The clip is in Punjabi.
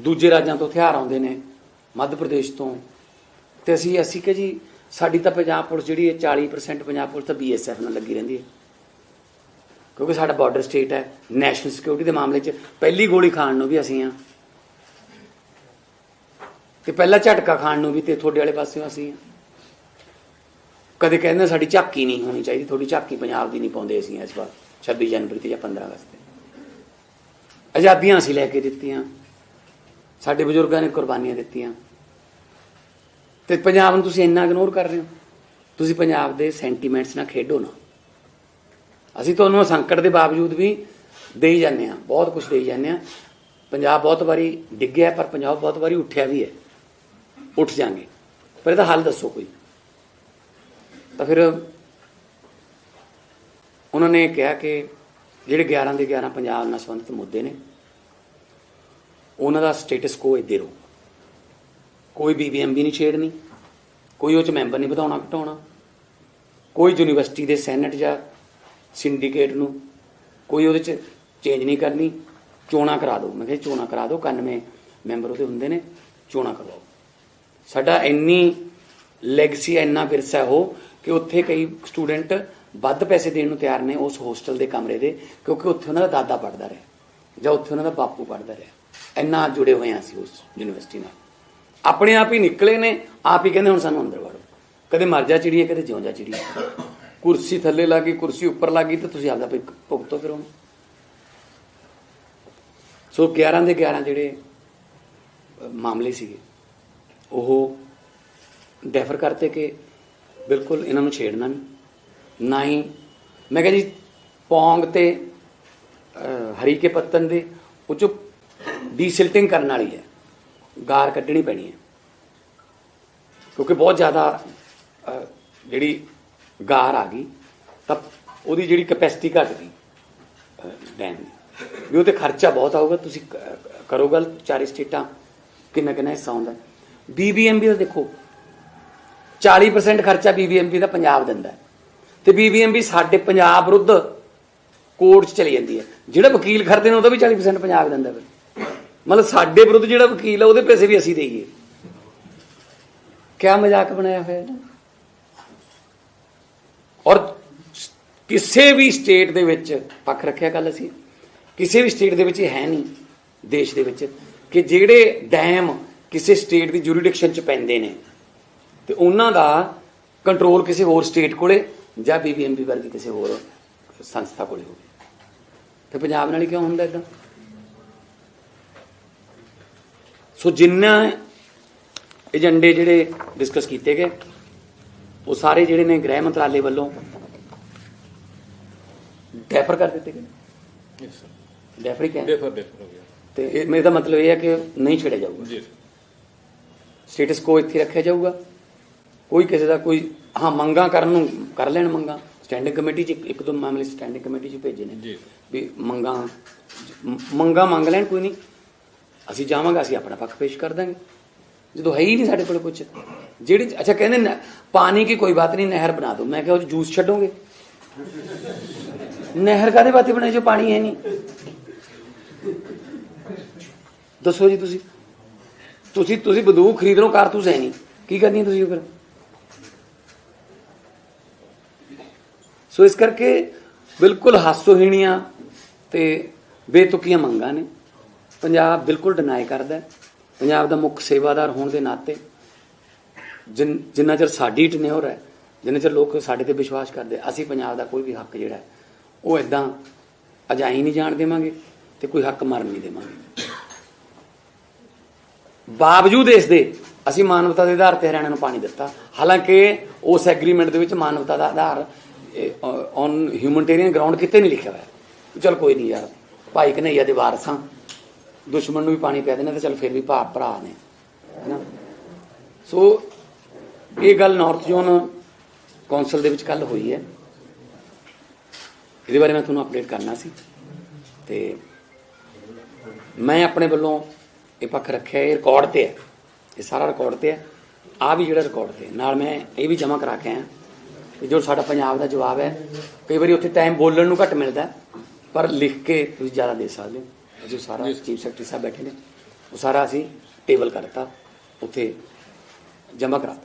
ਦੂਜੇ ਰਾਜਾਂ ਤੋਂ ਹਥਿਆਰ ਆਉਂਦੇ ਨੇ, ਮੱਧ ਪ੍ਰਦੇਸ਼ ਤੋਂ। ਤੇ ਅਸੀਂ ਅਸੀਂ ਕਿ ਜੀ, ਸਾਡੀ ਤਾਂ ਪੰਜਾਬ ਪੁਲਿਸ ਜਿਹੜੀ ਹੈ 40% ਪੰਜਾਬ ਪੁਲਿਸ ਤਾਂ ਬੀਐਸਐਫ ਨਾਲ ਲੱਗੀ ਰਹਿੰਦੀ ਹੈ। ਕਿਉਂਕਿ ਸਾਡਾ ਬਾਰਡਰ ਸਟੇਟ ਹੈ ਨੈਸ਼ਨਲ ਸਿਕਿਉਰਿਟੀ ਦੇ ਮਾਮਲੇ 'ਚ ਪਹਿਲੀ ਗੋਲੀ ਖਾਣ ਨੂੰ ਵੀ ਅਸੀਂ ਆ ਤੇ ਪਹਿਲਾ ਝਟਕਾ ਖਾਣ ਨੂੰ ਵੀ ਤੇ ਤੁਹਾਡੇ ਵਾਲੇ ਪਾਸਿਓਂ ਅਸੀਂ ਆ ਕਦੇ ਕਹਿੰਦੇ ਸਾਡੀ ਝਾਕੀ ਨਹੀਂ ਹੋਣੀ ਚਾਹੀਦੀ, ਤੁਹਾਡੀ ਝਾਕੀ ਪੰਜਾਬ ਦੀ ਨਹੀਂ ਪਾਉਂਦੇ ਅਸੀਂ ਇਸ ਵਾਰ 26 ਜਨਵਰੀ ਤੇ ਜਾਂ 15 ਅਗਸਤ ਤੇ। ਆਜ਼ਾਦੀਆਂ ਅਸੀਂ ਲੈ ਕੇ ਦਿੱਤੀਆਂ। ਸਾਡੇ ਬਜ਼ੁਰਗਾਂ ਨੇ ਕੁਰਬਾਨੀਆਂ ਦਿੱਤੀਆਂ। ਤੇ ਪੰਜਾਬ ਨੂੰ ਤੁਸੀਂ ਇੰਨਾ ਇਗਨੋਰ ਕਰ ਰਹੇ ਹੋ। ਤੁਸੀਂ ਪੰਜਾਬ ਦੇ ਸੈਂਟੀਮੈਂਟਸ ਨਾਲ ਖੇਡੋ ਨਾ। ਅਸੀਂ ਤੁਹਾਨੂੰ ਸੰਕਟ ਦੇ ਬਾਵਜੂਦ ਵੀ ਦੇਈ ਜਾਂਦੇ ਆ ਬਹੁਤ ਕੁਝ ਦੇਈ ਜਾਂਦੇ ਆ ਪੰਜਾਬ ਬਹੁਤ ਵਾਰੀ ਡਿੱਗਿਆ, ਪਰ ਪੰਜਾਬ ਬਹੁਤ ਵਾਰੀ ਉੱਠਿਆ ਵੀ ਹੈ। ਉੱਠ ਜਾਾਂਗੇ। ਪਰ ਇਹਦਾ ਹੱਲ ਦੱਸੋ ਕੋਈ। ਤਾਂ ਫਿਰ ਉਹਨਾਂ ਨੇ ਕਿਹਾ ਕਿ ਜਿਹੜੇ 11 ਦੇ 11 ਪੰਜਾਬ ਨਾਲ ਸੰਬੰਧਿਤ ਮੁੱਦੇ ਨੇ ਉਹਨਾਂ ਦਾ ਸਟੇਟਸ ਕੋ ਇੱਦੇ ਰਹੋ। ਕੋਈ ਬੀਬੀਐਮਬੀ ਨਹੀਂ ਛੇੜਨੀ, ਕੋਈ ਉਹ ਚ ਮੈਂਬਰ ਨਹੀਂ ਵਧਾਉਣਾ ਘਟਾਉਣਾ, ਕੋਈ ਯੂਨੀਵਰਸਿਟੀ ਦੇ ਸੈਨੇਟ ਜਾਂ ਸਿੰਡੀਕੇਟ ਨੂੰ ਕੋਈ ਉਹਦੇ ਚ ਚੇਂਜ ਨਹੀਂ ਕਰਨੀ, ਚੋਣਾਂ ਕਰਾ ਦਿਓ। ਮੈਂ ਕਿਹਾ ਚੋਣਾਂ ਕਰਾ ਦਿਓ 91 ਮੈਂਬਰ ਉਹਦੇ ਹੁੰਦੇ ਨੇ, ਚੋਣਾਂ ਕਰਵਾਓ। ਸਾਡਾ ਇੰਨੀ ਲੈਗਸੀ ਇੰਨਾ ਵਿਰਸਾ ਉਹ ਕਿ ਉੱਥੇ ਕਈ ਸਟੂਡੈਂਟ ਵੱਧ ਪੈਸੇ ਦੇਣ ਨੂੰ ਤਿਆਰ ਨੇ ਉਸ ਹੋਸਟਲ ਦੇ ਕਮਰੇ ਦੇ, ਕਿਉਂਕਿ ਉੱਥੇ ਉਹਨਾਂ ਦਾ ਦਾਦਾ ਪੜਦਾ ਰਿਹਾ, ਜਾਂ ਉੱਥੇ ਉਹਨਾਂ ਦਾ ਬਾਪੂ ਪੜਦਾ ਰਿਹਾ। ਇੰਨਾ ਜੁੜੇ ਹੋਏ ਆ ਅਸੀਂ ਉਸ ਯੂਨੀਵਰਸਿਟੀ ਨਾਲ। ਆਪਣੇ ਆਪ ਹੀ ਨਿਕਲੇ ਨੇ ਆਪ ਹੀ ਕਹਿੰਦੇ ਹੁਣ ਸਾਨੂੰ ਅੰਦਰ ਵੜੋ। ਕਦੇ ਮਰ ਜਾ ਚਿੜੀਏ ਕਦੇ ਜਿਉਂ ਜਾ ਚਿੜੀਏ। ਕੁਰਸੀ ਥੱਲੇ ਲੱਗੀ ਕੁਰਸੀ ਉੱਪਰ ਲੱਗੀ ਤੇ ਤੁਸੀਂ ਆਪਦਾ ਭੁਗ- ਭੁਗਤੋ ਫਿਰ ਉਹਨੂੰ। ਸੋ 11 ਦੇ 11 ਜਿਹੜੇ ਮਾਮਲੇ ਸੀਗੇ ਉਹ ਡੈਫਰ ਕਰਤੇ ਕਿ ਬਿਲਕੁਲ ਇਹਨਾਂ ਨੂੰ ਛੇੜਨਾ ਨਹੀਂ। ਨਾ ਹੀ ਮੈਂ ਕਿਹਾ ਜੀ ਪੌਂਗ ਤੇ ਅ, ਹਰੀ ਕੇ ਪੱਤਨ ਦੇ ਉਹ ਚੋਂ ਡੀਸਿਲਟਿੰਗ ਕਰਨ ਵਾਲੀ ਹੈ। ਗਾਰ ਕੱਢਣੀ ਪੈਣੀ ਹੈ। ਕਿਉਂਕਿ ਬਹੁਤ ਜ਼ਿਆਦਾ ਜਿਹੜੀ ਗਾਰ ਆ ਗਈ, ਤਾਂ ਉਹਦੀ ਜਿਹੜੀ ਕਪੈਸਿਟੀ ਘਟ ਗਈ ਡੈਮ ਦੀ। ਵੀ ਉਹ ਖਰਚਾ ਬਹੁਤ ਆਊਗਾ, ਤੁਸੀਂ ਕਰੋ ਗੱਲ ਚਾਰੇ ਸਟੇਟਾਂ, ਕਿੰਨਾ ਕਿੰਨਾ ਹਿੱਸਾ ਹੁੰਦਾ। ਬੀਬੀਐਮਬੀ ਦਾ ਦੇਖੋ 40% ਖਰਚਾ ਬੀਬੀਐਮਬੀ ਦਾ ਪੰਜਾਬ ਦਿੰਦਾ ਹੈ। ਤੇ ਬੀਬੀਐਮਬੀ ਸਾਡੇ ਪੰਜਾਬ ਵਿਰੁੱਧ ਕੋਰਟ 'ਚ ਚਲੀ ਜਾਂਦੀ ਹੈ। ਜਿਹੜਾ ਵਕੀਲ ਖਰਦੇ ਨੇ, ਉਹਦਾ ਵੀ 40% ਪੰਜਾਬ ਦਿੰਦਾ ਫਿਰ ਮਤਲਬ ਸਾਡੇ ਵਿਰੁੱਧ ਜਿਹੜਾ ਵਕੀਲ ਹੈ ਉਹਦੇ ਪੈਸੇ ਵੀ ਅਸੀਂ ਦੇਈਏ। ਕਿਆ ਮਜ਼ਾਕ ਬਣਾਇਆ ਹੋਇਆ ਹੈ ਨਾ ਔਰ ਕਿਸੇ ਵੀ ਸਟੇਟ ਦੇ ਵਿੱਚ, ਪੱਖ ਰੱਖਿਆ ਕੱਲ ਅਸੀਂ, ਕਿਸੇ ਵੀ ਸਟੇਟ ਦੇ ਵਿੱਚ ਇਹ ਹੈ ਨਹੀਂ, ਦੇਸ਼ ਦੇ ਵਿੱਚ, ਕਿ ਜਿਹੜੇ ਡੈਮ ਕਿਸੇ ਸਟੇਟ ਦੀ ਜੂਰੀਡਿਕਸ਼ਨ ਚ ਪੈਂਦੇ ਨੇ, ਤੇ ਉਹਨਾਂ ਦਾ ਕੰਟਰੋਲ ਕਿਸੇ ਹੋਰ ਸਟੇਟ ਕੋਲੇ ਜਾਂ ਬੀਬੀਐਮਬੀ ਵਰਗੀ ਕਿਸੇ ਹੋਰ ਸੰਸਥਾ ਕੋਲੇ ਹੋਵੇ। ਤੇ ਪੰਜਾਬ ਨਾਲ ਹੀ ਕਿਉਂ ਹੁੰਦਾ ਇਦਾਂ ਸੋ ਜਿੰਨਾ ਏਜੰਡੇ ਜਿਹੜੇ ਡਿਸਕਸ ਕੀਤੇ ਗਏ ਉਹ ਸਾਰੇ ਜਿਹੜੇ ਨੇ ਗ੍ਰਹਿ ਮੰਤਰਾਲੇ ਵੱਲੋਂ ਡੈਫਰ ਕਰ ਦਿੱਤੇ ਗਏ? ਯੈਸ ਸਰ ਡੈਫਰ ਹੀ ਕਹਿੰਦੇ ਡਿਫਰ ਡਿਫਰ ਹੋ ਗਿਆ। ਤੇ ਇਹ ਮੇਰਾ ਮਤਲਬ ਇਹ ਹੈ ਕਿ ਨਹੀਂ ਛੇੜਿਆ ਜਾਊਗਾ। ਜੀ ਸਟੇਟਸ ਕੋ ਇੱਥੇ ਰੱਖਿਆ ਜਾਊਗਾ। ਕੋਈ ਕਿਸੇ ਦਾ ਕੋਈ ਹਾਂ ਮੰਗਾ ਕਰਨ ਨੂੰ ਕਰ ਲੈਣ ਮੰਗਾ। ਸਟੈਂਡਿੰਗ ਕਮੇਟੀ ਚ ਇੱਕ- ਇੱਕ ਦੋ ਮਾਮਲੇ ਸਟੈਂਡਿੰਗ ਕਮੇਟੀ ਚ ਭੇਜੇ ਨੇ। ਜੀ ਵੀ ਮੰਗਾ ਮੰਗਾ ਮੰਗ ਲੈਣ ਕੋਈ ਨਹੀਂ। ਅਸੀਂ ਜਾਵਾਂਗੇ, ਅਸੀਂ ਆਪਣਾ ਪੱਖ ਪੇਸ਼ ਕਰ ਦਾਂਗੇ। ਜਦੋਂ ਹੈ ਹੀ ਨਹੀਂ ਸਾਡੇ ਕੋਲ ਕੁਝ ਜਿਹੜੀ, ਅੱਛਾ, ਕਹਿੰਦੇ ਨੇ, ਪਾਣੀ ਕੀ ਕੋਈ ਬਾਤ ਨਹੀਂ, ਨਹਿਰ ਬਣਾ ਦੋ। ਮੈਂ ਕਿਹਾ ਉਹ ਜੂਸ ਛੱਡੋਗੇ? ਨਹਿਰ ਕਾਦੇ ਬਾਤੇ ਬਣਾਈ ਜੋ ਪਾਣੀ ਹੈ ਨਹੀਂ? ਦੱਸੋ ਜੀ ਤੁਸੀਂ। ਤੁਸੀਂ ਤੁਸੀਂ ਬੰਦੂਕ ਖਰੀਦ ਲਓ ਕਾਰਤੂਸ ਹੈ ਨਹੀਂ। ਕੀ ਕਰਨੀ ਤੁਸੀਂ ਉਹ ਫਿਰ? ਸੋ ਇਸ ਕਰਕੇ ਬਿਲਕੁਲ ਹਾਸੋਹੀਣੀਆਂ ਤੇ ਬੇਤੁਕੀਆਂ ਮੰਗਾਂ ਨੇ। ਪੰਜਾਬ ਬਿਲਕੁਲ ਡਿਨਾਈ ਕਰਦਾ ਪੰਜਾਬ ਦਾ ਮੁੱਖ ਸੇਵਾਦਾਰ ਹੋਣ ਦੇ ਨਾਤੇ ਜਿਨ- ਜਿੰਨਾ ਚਿਰ ਸਾਡੀ ਟਨਿਓਰ ਹੈ, ਜਿੰਨਾ ਚਿਰ ਲੋਕ ਸਾਡੇ ਤੇ ਵਿਸ਼ਵਾਸ ਕਰਦੇ ਅਸੀਂ ਪੰਜਾਬ ਦਾ ਕੋਈ ਵੀ ਹੱਕ ਜਿਹੜਾ ਉਹ ਇਦਾਂ ਅਜਾਈ ਨਹੀਂ ਜਾਣ ਦੇਵਾਂਗੇ ਤੇ ਕੋਈ ਹੱਕ ਮਰਨ ਨਹੀਂ ਦੇਵਾਂਗੇ। ਬਾਵਜੂਦ ਇਸ ਦੇ ਅਸੀਂ ਮਾਨਵਤਾ ਦੇ ਆਧਾਰ ਤੇ ਹਰਿਆਣਾ ਨੂੰ ਪਾਣੀ ਦਿੱਤਾ। ਹਾਲਾਂਕਿ ਉਸ ਐਗਰੀਮੈਂਟ ਦੇ ਵਿੱਚ ਮਾਨਵਤਾ ਦਾ ਆਧਾਰ ਔਨ ਹਿਊਮਨਟੇਰੀਅਨ ਗਰਾਊਂਡ ਕਿਤੇ ਨਹੀਂ ਲਿਖਿਆ ਹੋਇਆ। ਚਲ ਕੋਈ ਨਹੀਂ ਯਾਰ, ਭਾਈ ਕਨਈਆ ਦੇ ਵਾਰਸਾਂ ਦੁਸ਼ਮਣ ਨੂੰ ਵੀ ਪਾਣੀ ਪੈ ਦੇਣਾ ਤੇ ਚਲ ਫਿਰ ਵੀ ਭਾ, ਭਰਾ ਨੇ ਹੈਨਾ ਸੋ ਇਹ ਗੱਲ ਨਾਰਥ ਜ਼ੋਨ ਕੌਂਸਲ ਦੇ ਵਿੱਚ ਕੱਲ ਹੋਈ ਹੈ। ਇਹਦੇ ਬਾਰੇ ਮੈਂ ਤੁਹਾਨੂੰ ਅਪਡੇਟ ਕਰਨਾ ਸੀ। ਤੇ ਮੈਂ ਆਪਣੇ ਵੱਲੋਂ ਇਹ ਪੱਖ ਰੱਖਿਆ, ਇਹ ਰਿਕਾਰਡ ਤੇ ਹੈ। ਇਹ ਸਾਰਾ ਰਿਕਾਰਡ ਤੇ ਹੈ। ਆ ਵੀ ਜਿਹੜਾ ਰਿਕਾਰਡ ਤੇ ਨਾਲ ਮੈਂ ਇਹ ਵੀ ਜਮ੍ਹਾਂ ਕਰਾ ਕੇ ਆਇਆ ਕਿ ਜੋ ਸਾਡਾ ਪੰਜਾਬ ਦਾ ਜਵਾਬ ਹੈ, ਕਈ ਵਾਰੀ ਉੱਥੇ ਟਾਈਮ ਬੋਲਣ ਨੂੰ ਘੱਟ ਮਿਲਦਾ ਪਰ ਲਿਖ ਕੇ ਤੁਸੀਂ ਜ਼ਿਆਦਾ ਦੇ ਸਕਦੇ ਹੋ। ਜੋ ਸਾਰਾ ਚੀਫ ਸੈਕਟਰੀ ਸਾਹਿਬ ਬੈਠੇ ਨੇ। ਉਹ ਸਾਰਾ ਅਸੀਂ ਟੇਬਲ ਕਰਤਾ ਉੱਥੇ ਜਮ੍ਹਾਂ ਕਰਾਤਾ।